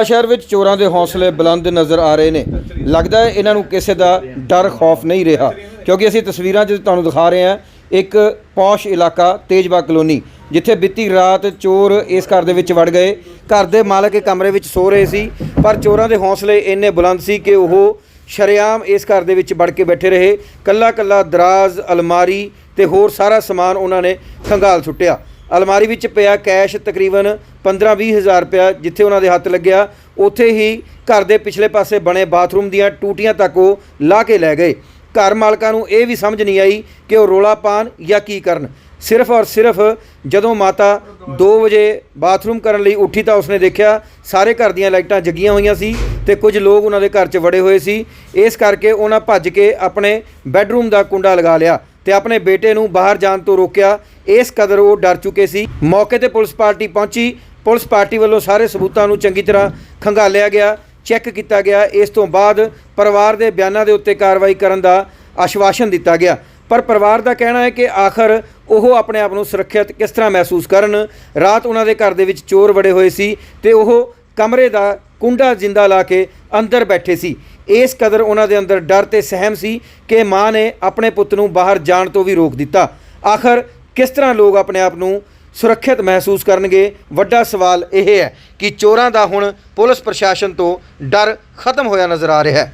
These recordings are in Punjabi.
ਬਠਿੰਡਾ ਸ਼ਹਿਰ ਵਿੱਚ ਚੋਰਾਂ ਦੇ ਹੌਸਲੇ ਬੁਲੰਦ ਨਜ਼ਰ ਆ ਰਹੇ ਨੇ। ਲੱਗਦਾ ਹੈ ਇਹਨਾਂ ਨੂੰ ਕਿਸੇ ਦਾ ਡਰ, ਖੌਫ ਨਹੀਂ ਰਿਹਾ। ਕਿਉਂਕਿ ਅਸੀਂ ਤਸਵੀਰਾਂ 'ਚ ਤੁਹਾਨੂੰ ਦਿਖਾ ਰਹੇ ਹਾਂ, ਇੱਕ ਪੌਸ਼ ਇਲਾਕਾ ਤੇਜਬਾ ਕਲੋਨੀ, ਜਿੱਥੇ ਬੀਤੀ ਰਾਤ ਚੋਰ ਇਸ ਘਰ ਦੇ ਵਿੱਚ ਵੜ ਗਏ। ਘਰ ਦੇ ਮਾਲਕ ਇੱਕ ਕਮਰੇ ਵਿੱਚ ਸੋ ਰਹੇ ਸੀ, ਪਰ ਚੋਰਾਂ ਦੇ ਹੌਸਲੇ ਇੰਨੇ ਬੁਲੰਦ ਸੀ ਕਿ ਉਹ ਸ਼ਰੇਆਮ ਇਸ ਘਰ ਦੇ ਵਿੱਚ ਵੜ ਕੇ ਬੈਠੇ ਰਹੇ। ਕੱਲਾ ਕੱਲਾ ਦਰਾਜ਼, ਅਲਮਾਰੀ ਤੇ ਹੋਰ ਸਾਰਾ ਸਮਾਨ ਉਹਨਾਂ ਨੇ ਖੰਗਾਲ ਸੁੱਟਿਆ। ਅਲਮਾਰੀ ਵਿੱਚ ਪਿਆ ਕੈਸ਼ ਤਕਰੀਬਨ 15-20 ਹਜ਼ਾਰ ਰੁਪਇਆ ਜਿੱਥੇ ਉਹਨਾਂ ਦੇ ਹੱਥ ਲੱਗਿਆ। ਉੱਥੇ ਹੀ ਘਰ ਦੇ ਪਿਛਲੇ ਪਾਸੇ ਬਣੇ ਬਾਥਰੂਮ ਦੀਆਂ ਟੂਟੀਆਂ ਤੱਕ ਉਹ ਲਾ ਕੇ ਲੈ ਗਏ। ਘਰ ਮਾਲਕਾਂ ਨੂੰ ਇਹ ਵੀ ਸਮਝ ਨਹੀਂ ਆਈ ਕਿ ਉਹ ਰੋਲਾ ਪਾਣ ਜਾਂ ਕੀ ਕਰਨ। ਸਿਰਫ ਔਰ ਸਿਰਫ ਜਦੋਂ ਮਾਤਾ 2 ਵਜੇ ਬਾਥਰੂਮ ਕਰਨ ਲਈ ਉੱਠੀ ਤਾਂ ਉਸਨੇ ਦੇਖਿਆ ਸਾਰੇ ਘਰ ਦੀਆਂ ਲਾਈਟਾਂ ਜਗੀਆਂ ਹੋਈਆਂ ਸੀ ਤੇ ਕੁਝ ਲੋਕ ਉਹਨਾਂ ਦੇ ਘਰ 'ਚ ਵੜੇ ਹੋਏ ਸੀ। ਇਸ ਕਰਕੇ ਉਹਨਾਂ ਭੱਜ ਕੇ ਆਪਣੇ ਬੈੱਡਰੂਮ ਦਾ ਕੁੰਡਾ ਲਗਾ ਲਿਆ। ਤੇ ਆਪਣੇ ਬੇਟੇ ਨੂੰ ਬਾਹਰ ਜਾਣ ਤੋਂ ਰੋਕਿਆ। ਇਸ ਕਦਰ ਉਹ ਡਰ ਚੁੱਕੇ ਸੀ। ਮੌਕੇ ਤੇ ਪੁਲਿਸ ਪਾਰਟੀ ਪਹੁੰਚੀ। ਪੁਲਿਸ ਪਾਰਟੀ ਵੱਲੋਂ ਸਾਰੇ ਸਬੂਤਾਂ ਨੂੰ ਚੰਗੀ ਤਰ੍ਹਾਂ ਖੰਗਾਲਿਆ ਗਿਆ, ਚੈੱਕ ਕੀਤਾ ਗਿਆ। ਇਸ ਤੋਂ ਬਾਅਦ ਪਰਿਵਾਰ ਦੇ ਬਿਆਨਾਂ ਦੇ ਉੱਤੇ ਕਾਰਵਾਈ ਕਰਨ ਦਾ ਆਸ਼ਵਾਸਨ ਦਿੱਤਾ ਗਿਆ। ਪਰ ਪਰਿਵਾਰ ਦਾ ਕਹਿਣਾ ਹੈ ਕਿ ਆਖਰ ਉਹ ਆਪਣੇ ਆਪ ਨੂੰ ਸੁਰੱਖਿਅਤ ਕਿਸ ਤਰ੍ਹਾਂ ਮਹਿਸੂਸ ਕਰਨ? ਰਾਤ ਉਹਨਾਂ ਦੇ ਘਰ ਦੇ ਵਿੱਚ ਚੋਰ ਵੜੇ ਹੋਏ ਸੀ ਤੇ ਉਹ ਕਮਰੇ ਦਾ ਕੁੰਡਾ ਜਿੰਦਾ ਲਾ ਕੇ ਅੰਦਰ ਬੈਠੇ ਸੀ। ਇਸ ਕਦਰ ਉਹਨਾਂ ਦੇ ਅੰਦਰ ਡਰ ਤੇ ਸਹਿਮ ਸੀ ਕਿ ਮਾਂ ਨੇ ਆਪਣੇ ਪੁੱਤ ਨੂੰ ਬਾਹਰ ਜਾਣ ਤੋਂ ਵੀ ਰੋਕ ਦਿੱਤਾ। ਆਖਰ ਕਿਸ ਤਰ੍ਹਾਂ ਲੋਕ ਆਪਣੇ ਆਪ ਨੂੰ ਸੁਰੱਖਿਅਤ ਮਹਿਸੂਸ ਕਰਨਗੇ? ਵੱਡਾ ਸਵਾਲ ਇਹ ਹੈ ਕਿ ਚੋਰਾਂ ਦਾ ਹੁਣ ਪੁਲਿਸ ਪ੍ਰਸ਼ਾਸਨ ਤੋਂ ਡਰ ਖਤਮ ਹੋਇਆ ਨਜ਼ਰ ਆ ਰਿਹਾ ਹੈ।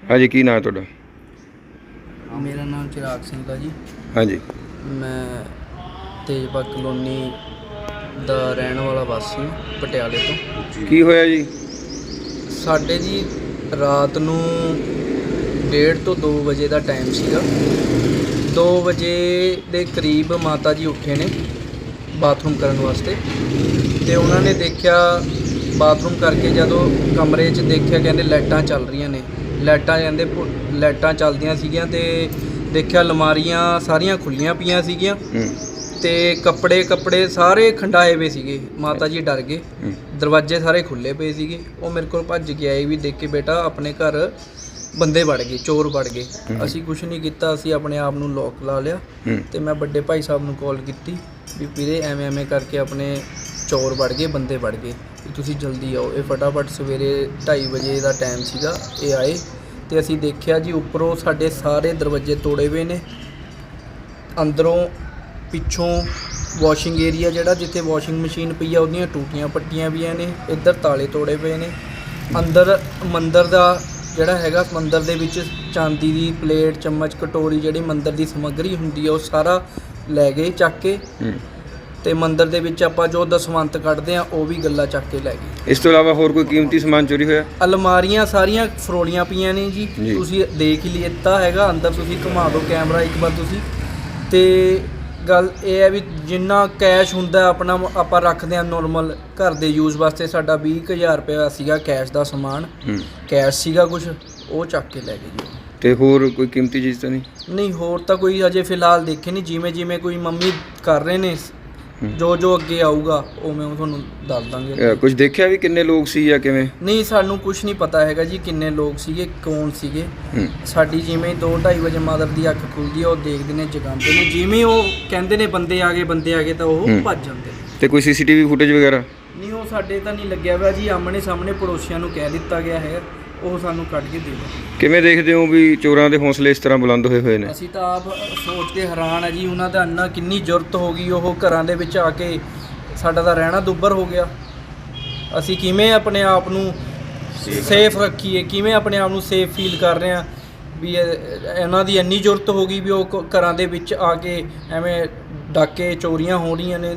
ਹਾਂਜੀ ਕੀ ਨਾਮ ਤੁਹਾਡਾ? ਮੇਰਾ ਨਾਮ ਚਿਰਾਗ ਸਿੰਘ ਹੈ ਜੀ। ਹਾਂਜੀ। ਮੈਂ ਤੇਜਪਾ ਕਲੋਨੀ ਦਾ ਰਹਿਣ ਵਾਲਾ ਵਾਸੀ ਹਾਂ, ਪਟਿਆਲੇ ਤੋਂ। ਕੀ ਹੋਇਆ ਜੀ? ਸਾਡੇ ਜੀ ਰਾਤ ਨੂੰ 1:30 ਤੋਂ 2 ਵਜੇ ਦਾ ਟਾਈਮ ਸੀਗਾ। 2 ਵਜੇ ਦੇ ਕਰੀਬ ਮਾਤਾ ਜੀ ਉੱਠੇ ਨੇ ਬਾਥਰੂਮ ਕਰਨ ਵਾਸਤੇ। ਤੇ ਉਹਨਾਂ ਨੇ ਦੇਖਿਆ ਬਾਥਰੂਮ ਕਰਕੇ ਜਦੋਂ ਕਮਰੇ 'ਚ ਦੇਖਿਆ ਕਹਿੰਦੇ ਲਾਈਟਾਂ ਚੱਲ ਰਹੀਆਂ ਨੇ। ਲਾਈਟਾਂ ਕਹਿੰਦੇ ਪੁ- ਲਾਈਟਾਂ ਚੱਲਦੀਆਂ ਸੀਗੀਆਂ ਤੇ ਦੇਖਿਆ ਅਲਮਾਰੀਆਂ ਸਾਰੀਆਂ ਖੁੱਲੀਆਂ ਪਈਆਂ ਸੀਗੀਆਂ। ਹੂੰ। ਤੇ ਕੱਪੜੇ ਕੱਪੜੇ ਸਾਰੇ ਖੰਡਾਏ ਹੋਏ ਸੀਗੇ। ਮਾਤਾ ਜੀ ਡਰ ਗਏ। ਦਰਵਾਜ਼ੇ ਸਾਰੇ ਖੁੱਲੇ ਪਏ ਸੀਗੇ। ਉਹ ਮੇਰੇ ਕੋਲ ਭੱਜ ਕੇ ਆਏ ਵੀ ਦੇਖ ਕੇ ਬੇਟਾ ਆਪਣੇ ਘਰ ਬੰਦੇ ਵੜ ਗਏ ਚੋਰ ਵੜ ਗਏ। ਅਸੀਂ ਕੁਝ ਨਹੀਂ ਕੀਤਾ ਅਸੀਂ ਆਪਣੇ ਆਪ ਨੂੰ ਲੋਕ ਲਾ ਲਿਆ ਤੇ ਮੈਂ ਵੱਡੇ ਭਾਈ ਸਾਹਿਬ ਨੂੰ ਕਾਲ ਕੀਤੀ ਵੀ ਵੀਰੇ ਐਵੇਂ ਐਵੇਂ ਕਰਕੇ ਆਪਣੇ ਚੋਰ ਵੜ ਗਏ ਬੰਦੇ ਵੜ ਗਏ। ਤੁਸੀਂ ਜਲਦੀ ਆਓ। ਇਹ ਫਟਾਫਟ ਸਵੇਰੇ 2:30 ਵਜੇ ਦਾ ਟਾਈਮ ਸੀਗਾ ਇਹ ਆਏ ਤੇ ਅਸੀਂ ਦੇਖਿਆ ਜੀ ਉੱਪਰੋਂ ਸਾਡੇ ਸਾਰੇ ਦਰਵਾਜ਼ੇ ਤੋੜੇ ਹੋਏ ਨੇ। ਅੰਦਰੋਂ ਪਿੱਛੋਂ ਵਾਸ਼ਿੰਗ ਏਰੀਆ ਜਿਹੜਾ ਜਿੱਥੇ ਵਾਸ਼ਿੰਗ ਮਸ਼ੀਨ ਪਈ ਆ ਉਹਦੀਆਂ ਟੂਟੀਆਂ ਪੱਟੀਆਂ ਵੀਆਂ ਨੇ ਇੱਧਰ ਤਾਲੇ ਤੋੜੇ ਪਏ ਨੇ। ਅੰਦਰ ਮੰਦਰ ਦਾ ਜਿਹੜਾ ਹੈਗਾ ਮੰਦਰ ਦੇ ਵਿੱਚ ਚਾਂਦੀ ਦੀ ਪਲੇਟ ਚਮਚ ਕਟੋਰੀ ਜਿਹੜੀ ਮੰਦਰ ਦੀ ਸਮੱਗਰੀ ਹੁੰਦੀ ਆ ਉਹ ਸਾਰਾ ਲੈ ਗਏ ਚੱਕ ਕੇ। ਤੇ ਮੰਦਰ ਦੇ ਵਿੱਚ ਆਪਾਂ ਜੋ ਦਸਵੰਤ ਕੱਢਦੇ ਆ ਉਹ ਵੀ ਗੱਲਾਂ ਚੱਕ ਕੇ ਲੈ ਗਏ। ਇਸ ਤੋਂ ਇਲਾਵਾ ਹੋਰ ਕੋਈ ਕੀਮਤੀ ਸਮਾਨ ਚੋਰੀ ਹੋਇਆ? ਅਲਮਾਰੀਆਂ ਸਾਰੀਆਂ ਫਰੋਲੀਆਂ ਪਈਆਂ ਨੇ ਜੀ। ਜੀ। ਤੁਸੀਂ ਦੇਖ ਹੀ ਲਿੱਤਾ ਹੈਗਾ ਅੰਦਰ ਤੁਸੀਂ ਘੁਮਾ ਦਿਓ ਕੈਮਰਾ ਇੱਕ ਵਾਰ ਤੁਸੀਂ। ਤੇ ਗੱਲ ਇਹ ਹੈ ਵੀ ਜਿੰਨਾ ਕੈਸ਼ ਹੁੰਦਾ ਆਪਣਾ ਆਪਾਂ ਰੱਖਦੇ ਆ ਨਾਰਮਲ ਘਰ ਦੇ ਯੂਜ਼ ਵਾਸਤੇ ਸਾਡਾ 20000 ਰੁਪਏ ਸੀਗਾ ਕੈਸ਼ ਦਾ ਸਮਾਨ। ਹੂੰ। ਕੈਸ਼ ਸੀਗਾ ਕੁਝ ਉਹ ਚੱਕ ਕੇ ਲੈ ਗਏ ਜੀ। ਤੇ ਹੋਰ ਕੋਈ ਕੀਮਤੀ ਚੀਜ਼ ਤਾਂ ਨਹੀਂ? ਨਹੀਂ ਹੋਰ ਤਾਂ ਕੋਈ ਅਜੇ ਫਿਲਹਾਲ ਦੇਖੇ ਨਹੀਂ ਜਿਵੇਂ ਜਿਵੇਂ ਕੋਈ ਮੰਮੀ ਕਰ ਰਹੇ ਨੇ। ਜੋ ਜੋ ਅੱਗੇ ਆਊਗਾ ਉਹ ਮੈਂ ਤੁਹਾਨੂੰ ਦੱਸ ਦਾਂਗੇ। ਕੁਝ ਦੇਖਿਆ ਵੀ ਕਿੰਨੇ ਲੋਕ ਸੀ ਜਾਂ ਕਿਵੇਂ? ਨਹੀਂ ਸਾਨੂੰ ਕੁਝ ਨਹੀਂ ਪਤਾ ਹੈਗਾ ਜੀ ਕਿੰਨੇ ਲੋਕ ਸੀਗੇ ਕੌਣ ਸੀਗੇ। ਸਾਡੀ ਜਿਵੇਂ 2:30 ਵਜੇ ਮਾਦਰ ਦੀ ਅੱਖ ਖੁੱਲਦੀ ਹੈ ਉਹ ਦੇਖਦੇ ਨੇ ਜਗਾਉਂਦੇ ਨੇ। ਜਿਵੇਂ ਉਹ ਕਹਿੰਦੇ ਨੇ ਬੰਦੇ ਆ ਗਏ ਬੰਦੇ ਆ ਗਏ ਤਾਂ ਉਹ। ਭੱਜ ਜਾਂਦੇ ਤੇ ਕੋਈ ਸੀਸੀਟੀਵੀ ਫੁਟੇਜ ਵਗੈਰਾ? ਨਹੀਂ ਉਹ ਸਾਡੇ ਤਾਂ ਨਹੀਂ ਲੱਗਿਆ ਹੋਇਆ ਜੀ। ਆਮਣੇ ਸਾਹਮਣੇ ਪੜੋਸੀਆਂ ਨੂੰ ਕਹਿ ਦਿੱਤਾ ਗਿਆ ਹੈ। ਉਹ ਸਾਨੂੰ ਕੱਢ ਕੇ ਦੇ ਦਿਓ। ਕਿਵੇਂ ਦੇਖਦੇ ਹੋ ਵੀ ਚੋਰਾਂ ਦੇ ਹੌਸਲੇ ਇਸ ਤਰ੍ਹਾਂ ਬੁਲੰਦ ਹੋਏ ਹੋਏ ਨੇ? ਅਸੀਂ ਤਾਂ ਆਪ ਸੋਚ ਕੇ ਹੈਰਾਨ ਆ ਜੀ। ਉਹਨਾਂ ਦਾ ਅੰਨਾ ਕਿੰਨੀ ਜ਼ਰੂਰਤ ਹੋ ਗਈ। ਉਹ ਘਰਾਂ ਦੇ ਵਿੱਚ ਆ ਕੇ ਸਾਡਾ ਤਾਂ ਰਹਿਣਾ ਦੁੱਬਰ ਹੋ ਗਿਆ। ਅਸੀਂ ਕਿਵੇਂ ਆਪਣੇ ਆਪ ਨੂੰ ਸੇਫ ਰੱਖੀਏ। ਕਿਵੇਂ ਆਪਣੇ ਆਪ ਨੂੰ ਸੇਫ ਫੀਲ ਕਰ ਰਹੇ ਆ? ਵੀ ਇਹ- ਇਹਨਾਂ ਦੀ ਇੰਨੀ ਜ਼ਰੂਰਤ ਹੋ ਗਈ ਵੀ ਉਹ ਕ- ਘਰਾਂ ਦੇ ਵਿੱਚ ਆ ਕੇ ਐਵੇਂ ਡਾਕੇ ਚੋਰੀਆਂ ਹੋ ਰਹੀਆਂ ਨੇ।